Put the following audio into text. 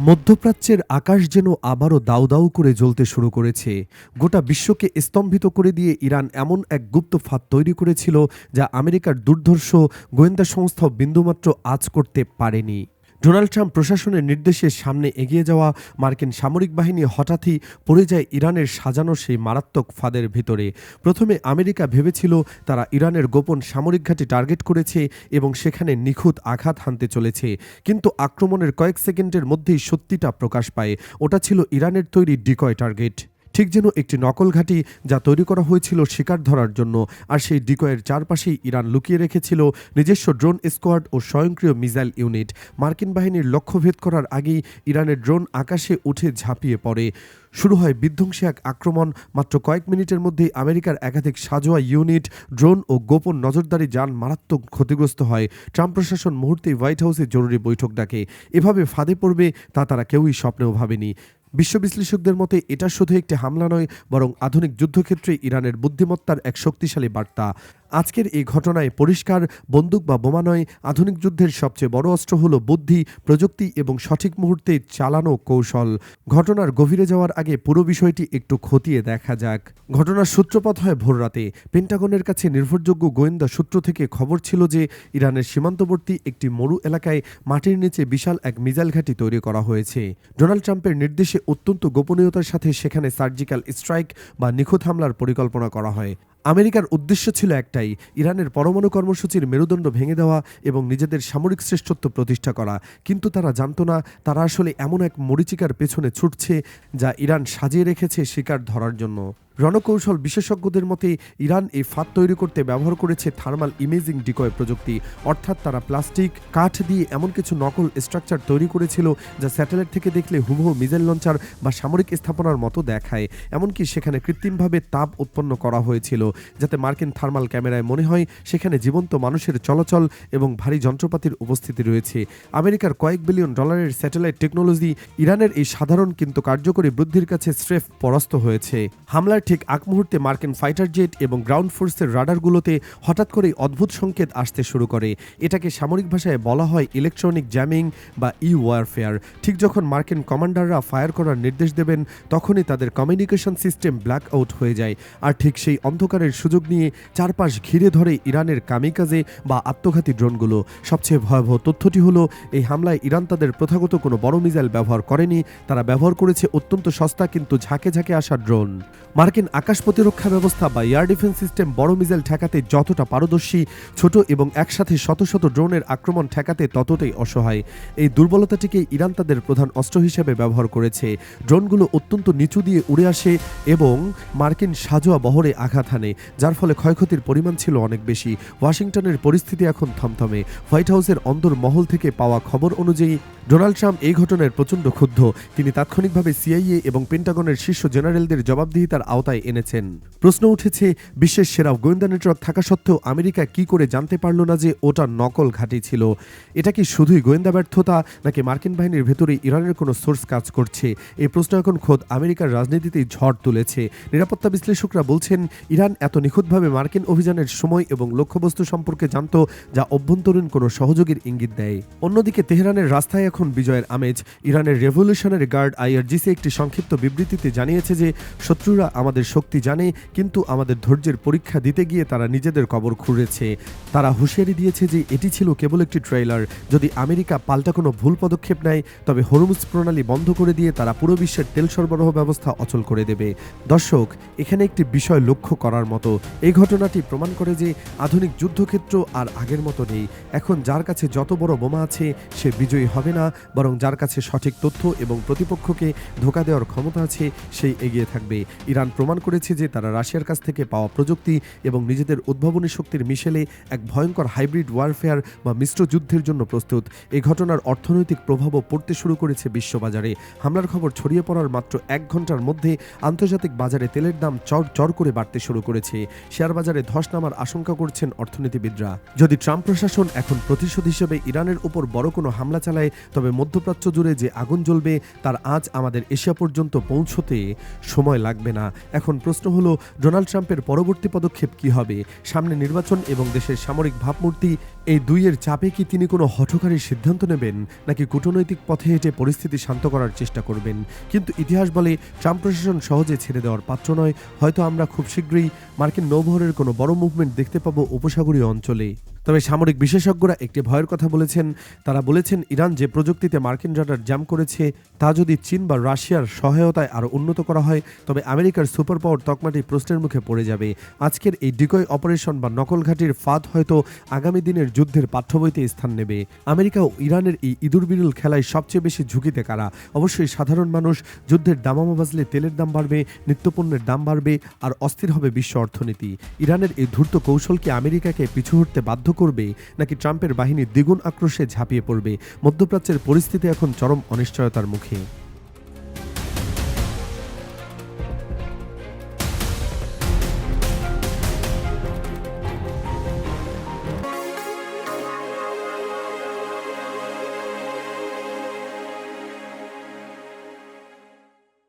মধ্যপ্রাচ্যের আকাশ যেন আবারও দাউ দাউ করে জ্বলতে শুরু করেছে। গোটা বিশ্বকে স্তম্ভিত করে দিয়ে ইরান এমন এক গুপ্ত ফাঁদ তৈরি করেছিল যা আমেরিকার দুর্ধর্ষ গোয়েন্দা সংস্থা বিন্দুমাত্র আজ করতে পারেনি। ডোনাল্ড ট্রাম্প প্রশাসনের নির্দেশে সামনে এগিয়ে যাওয়া মার্কিন সামরিক বাহিনী হঠাৎই পড়ে যায় ইরানের সাজানো সেই মারাত্মক ফাঁদের ভিতরে। প্রথমে আমেরিকা ভেবেছিল তারা ইরানের গোপন সামরিক ঘাঁটি টার্গেট করেছে এবং সেখানে নিখুঁত আঘাত হানতে চলেছে। কিন্তু আক্রমণের কয়েক সেকেন্ডের মধ্যেই সত্যিটা প্রকাশ পায়। ওটা ছিল ইরানের তৈরি ডিকয় টার্গেট। ঠিক যেন একটি নকল ঘাঁটি যা তৈরি করা হয়েছিল শিকার ধরার জন্য, আর সেই ডিকয়ের চারপাশেই ইরান লুকিয়ে রেখেছিল নিজস্ব ড্রোন স্কোয়াড ও স্বয়ংক্রিয় মিসাইল ইউনিট। মার্কিন বাহিনীর লক্ষ্যভেদ করার আগেই ইরানের ড্রোন আকাশে উঠে ঝাঁপিয়ে পড়ে। শুরু হয় বিধ্বংসী এক আক্রমণ। মাত্র কয়েক মিনিটের মধ্যেই আমেরিকার একাধিক সাজোয়া ইউনিট, ড্রোন ও গোপন নজরদারি যান মারাত্মক ক্ষতিগ্রস্ত হয়। ট্রাম্প প্রশাসন মুহূর্তেই হোয়াইট হাউসে জরুরি বৈঠক ডাকে। এভাবে ফাঁদে পড়বে তা তারা কেউই স্বপ্নেও ভাবেনি। বিশ্ব বিশ্লেষকদের মতে এটা শুধু একটি হামলা নয়, বরং আধুনিক যুদ্ধক্ষেত্রে ইরানের বুদ্ধিমত্তার এক শক্তিশালী বার্তা। আজকের এই ঘটনায় পরিষ্কার বন্দুক বা বোমা নয়, আধুনিক যুদ্ধের সবচেয়ে বড় অস্ত্র হল বুদ্ধি, প্রযুক্তি এবং সঠিক মুহূর্তে চালানো কৌশল। ঘটনার গভীরে যাওয়ার আগে পুরো বিষয়টি একটু খতিয়ে দেখা যাক। ঘটনার সূত্রপাত হয় ভোররাতে পেন্টাগনের কাছে নির্ভরযোগ্য গোয়েন্দা সূত্র থেকে খবর ছিল যে ইরানের সীমান্তবর্তী একটি মরু এলাকায় মাটির নিচে বিশাল এক মিসাইল ঘাঁটি তৈরি করা হয়েছে। ডোনাল্ড ট্রাম্পের নির্দেশে অত্যন্ত গোপনীয়তার সাথে সেখানে সার্জিক্যাল স্ট্রাইক বা নিখুঁত হামলার পরিকল্পনা করা হয়। আমেরিকার উদ্দেশ্য ছিল একটাই, ইরানের পরমাণু কর্মসূচির মেরুদণ্ড ভেঙে দেওয়া এবং নিজেদের সামরিক শ্রেষ্ঠত্ব প্রতিষ্ঠা করা। কিন্তু তারা জানত না, তারা আসলে এমন এক মরিচিকার পেছনে ছুটছে যা ইরান সাজিয়ে রেখেছে শিকার ধরার জন্য। রণকৌশল বিশেষজ্ঞদের মতে, ইরান এই ফাঁদ তৈরি করতে ব্যবহার করেছে থার্মাল ইমেজিং ডিকয় প্রযুক্তি। অর্থাৎ তারা প্লাস্টিক, কাঠ দিয়ে এমন কিছু নকল স্ট্রাকচার তৈরি করেছিল যা স্যাটেলাইট থেকে দেখলে হুবহু মিসাইল লঞ্চার বা সামরিক স্থাপনার মতো দেখায়। এমনকি সেখানে কৃত্রিমভাবে তাপ উৎপন্ন করা হয়েছিল, যাতে মার্কিন থার্মাল ক্যামেরায় মনে হয় সেখানে জীবন্ত মানুষের চলাচল এবং ভারী যন্ত্রপাতির উপস্থিতি রয়েছে। আমেরিকার কয়েক বিলিয়ন ডলারের স্যাটেলাইট টেকনোলজি ইরানের এই সাধারণ কিন্তু কার্যকরী বৃদ্ধির কাছে স্রেফ পরাস্ত হয়েছে। হামলার ঠিক আগ মুহূর্তে মার্কিন ফাইটার জেট এবং গ্রাউন্ড ফোর্সের রাডারগুলোতে হঠাৎ করেই অদ্ভুত সংকেত আসতে শুরু করে। এটাকে সামরিক ভাষায় বলা হয় ইলেকট্রনিক জ্যামিং বা ই ওয়ারফেয়ার ঠিক যখন মার্কিন কমান্ডাররা ফায়ার করার নির্দেশ দেবেন, তখনই তাদের কমিউনিকেশন সিস্টেম ব্ল্যাক আউট হয়ে যায়। আর ঠিক সেই অন্ধকারের সুযোগ নিয়ে চারপাশ ঘিরে ধরে ইরানের কামিকাজে বা আত্মঘাতী ড্রোনগুলো। সবচেয়ে ভয়াবহ তথ্যটি হলো, এই হামলায় ইরান তাদের প্রথাগত কোনো বড় মিসাইল ব্যবহার করেনি। তারা ব্যবহার করেছে অত্যন্ত সস্তা কিন্তু ঝাঁকে ঝাঁকে আসা ড্রোন। মার্কিন আকাশ প্রতিরক্ষা ব্যবস্থা বা এয়ার ডিফেন্স সিস্টেম বড় মিসাইল ঠেকাতে যতটা পারদর্শী, ছোট এবং একসাথে শত শত ড্রোনের আক্রমণ ঠেকাতে ততটাই অসহায়। এই দুর্বলতাটিকে ইরান তাদের প্রধান অস্ত্র হিসেবে ব্যবহার করেছে। ড্রোনগুলো অত্যন্ত নিচু দিয়ে উড়ে আসে এবং মার্কিন সাজোয়া বহরে আঘাত হানে, যার ফলে ক্ষয়ক্ষতির পরিমাণ ছিল অনেক বেশি। ওয়াশিংটনের পরিস্থিতি এখন থমথমে। হোয়াইট হাউসের অন্দর মহল থেকে পাওয়া খবর অনুযায়ী, ডোনাল্ড ট্রাম্প এই ঘটনার প্রচণ্ড ক্ষুব্ধ। তিনি তাৎক্ষণিকভাবে সিআইএ এবং পেন্টাগনের শীর্ষ জেনারেলদের জবাবদিহিতার আওতায় এনেছেন। প্রশ্ন উঠেছে, বিশ্বের সেরা গোয়েন্দা নেটওয়ার্ক থাকা সত্ত্বেও আমেরিকা কি করে জানতে পারল না যে ওটা নকল ঘাঁটি ছিল? এটা কি শুধুই গোয়েন্দা ব্যর্থতা, নাকি মার্কিন বাহিনীর ভেতরে ইরানের কোনো সোর্স কাজ করছে? এই প্রশ্ন এখন খোদ আমেরিকার রাজনীতিতেই ঝড় তুলেছে। নিরাপত্তা বিশ্লেষকরা বলছেন, ইরান এত নিখুঁতভাবে মার্কিন অভিযানের সময় এবং লক্ষ্যবস্তু সম্পর্কে জানত, যা অভ্যন্তরীণ কোনো সহযোগীর ইঙ্গিত দেয়। অন্যদিকে তেহরানের রাস্তায় এখন বিজয়ের আমেজ। ইরানের রেভলিউশনারি গার্ড আইআরজিসি একটি সংক্ষিপ্ত বিবৃতিতে জানিয়েছে যে, শত্রুরা আমাদের শক্তি জানে, কিন্তু আমাদের ধৈর্যের পরীক্ষা দিতে গিয়ে তারা নিজেদের কবর খুঁড়েছে। তারা হুঁশিয়ারি দিয়েছে যে এটি ছিল কেবল একটি ট্রেলার যদি আমেরিকা পাল্টা কোনো ভুল পদক্ষেপ নেয়, তবে হরমুজ প্রণালী বন্ধ করে দিয়ে তারা পুরো বিশ্বের তেল সরবরাহ ব্যবস্থা অচল করে দেবে। দর্শক, এখানে একটি বিষয় লক্ষ্য করার মতো। এই ঘটনাটি প্রমাণ করে যে আধুনিক যুদ্ধক্ষেত্র আর আগের মতো নেই। এখন যার কাছে যত বড় বোমা আছে, সে বিজয়ী হবে না, বরং যার কাছে সঠিক তথ্য এবং প্রতিপক্ষকে ধোকা দেওয়ার ক্ষমতা আছে, সেই এগিয়ে থাকবে। ইরান প্রমাণ করেছে যে তারা রাশিয়ার কাছ থেকে পাওয়া প্রযুক্তি এবং নিজেদের উদ্ভাবনী শক্তির মিশেলে এক ভয়ঙ্কর হাইব্রিড ওয়ারফেয়ার বা মিশ্র যুদ্ধের জন্য প্রস্তুত। এই ঘটনার অর্থনৈতিক প্রভাবও পড়তে শুরু করেছে বিশ্ববাজারে। হামলার খবর ছড়িয়ে পড়ার মাত্র এক ঘণ্টার মধ্যে আন্তর্জাতিক বাজারে তেলের দাম চর চর করে বাড়তে শুরু করেছে। শেয়ার বাজারে ধস নামার আশঙ্কা করছেন অর্থনীতিবিদরা। যদি ট্রাম্প প্রশাসন এখন প্রতিশোধ হিসেবে ইরানের উপর বড় কোনো হামলা চালায়, তবে মধ্যপ্রাচ্য জুড়ে যে আগুন জ্বলবে, তার আজ আমাদের এশিয়া পর্যন্ত পৌঁছতে সময় লাগবে না। এখন প্রশ্ন হলো, ডোনাল্ড ট্রাম্পের পরবর্তী পদক্ষেপ কি হবে? সামনে নির্বাচন এবং দেশের সামরিক ভাবমূর্তি, এই দুইয়ের চাপে কি তিনি কোনো হঠকারী সিদ্ধান্ত নেবেন? নাকি কূটনৈতিক পথে হেঁটে পরিস্থিতি শান্ত করার চেষ্টা করবেন? কিন্তু ইতিহাস বলে, ট্রাম্প প্রশাসন সহজে ছেড়ে দেওয়ার পাত্র নয়। হয়তো আমরা খুব শীঘ্রই মার্কিন নৌবহরের কোনো বড় মুভমেন্ট দেখতে পাবো উপসাগরীয় অঞ্চলে। তবে সামরিক বিশেষজ্ঞরা একটি ভয়ের কথা বলেছেন। তারা বলেছেন, ইরান যে প্রযুক্তিতে মার্কিন রাডার জ্যাম করেছে, তা যদি চীন বা রাশিয়ার সহায়তায় আরও উন্নত করা হয়, তবে আমেরিকার সুপার পাওয়ার তকমাটি প্রশ্নের মুখে পড়ে যাবে। আজকের এই ডিকয় অপারেশন বা নকলঘাটির ফাঁদ হয়তো আগামী দিনের যুদ্ধের পাঠ্যবইতে স্থান নেবে। আমেরিকা ও ইরানের এই ইঁদুর বিরুল খেলায় সবচেয়ে বেশি ঝুঁকিতে কারা? অবশ্যই সাধারণ মানুষ, যুদ্ধের দামামা বাজলে তেলের দাম বাড়বে, নিত্যপণ্যের দাম বাড়বে, আর অস্থির হবে বিশ্ব অর্থনীতি। ইরানের এই ধূর্ত কৌশল কি আমেরিকাকে পিছু হটতে বাধ্য করবে নাকি ট্রাম্পের বাহিনী দ্বিগুণ আক্রোশে ঝাঁপিয়ে পড়বে? মধ্যপ্রাচ্যের পরিস্থিতি এখন চরম অনিশ্চয়তার মুখে।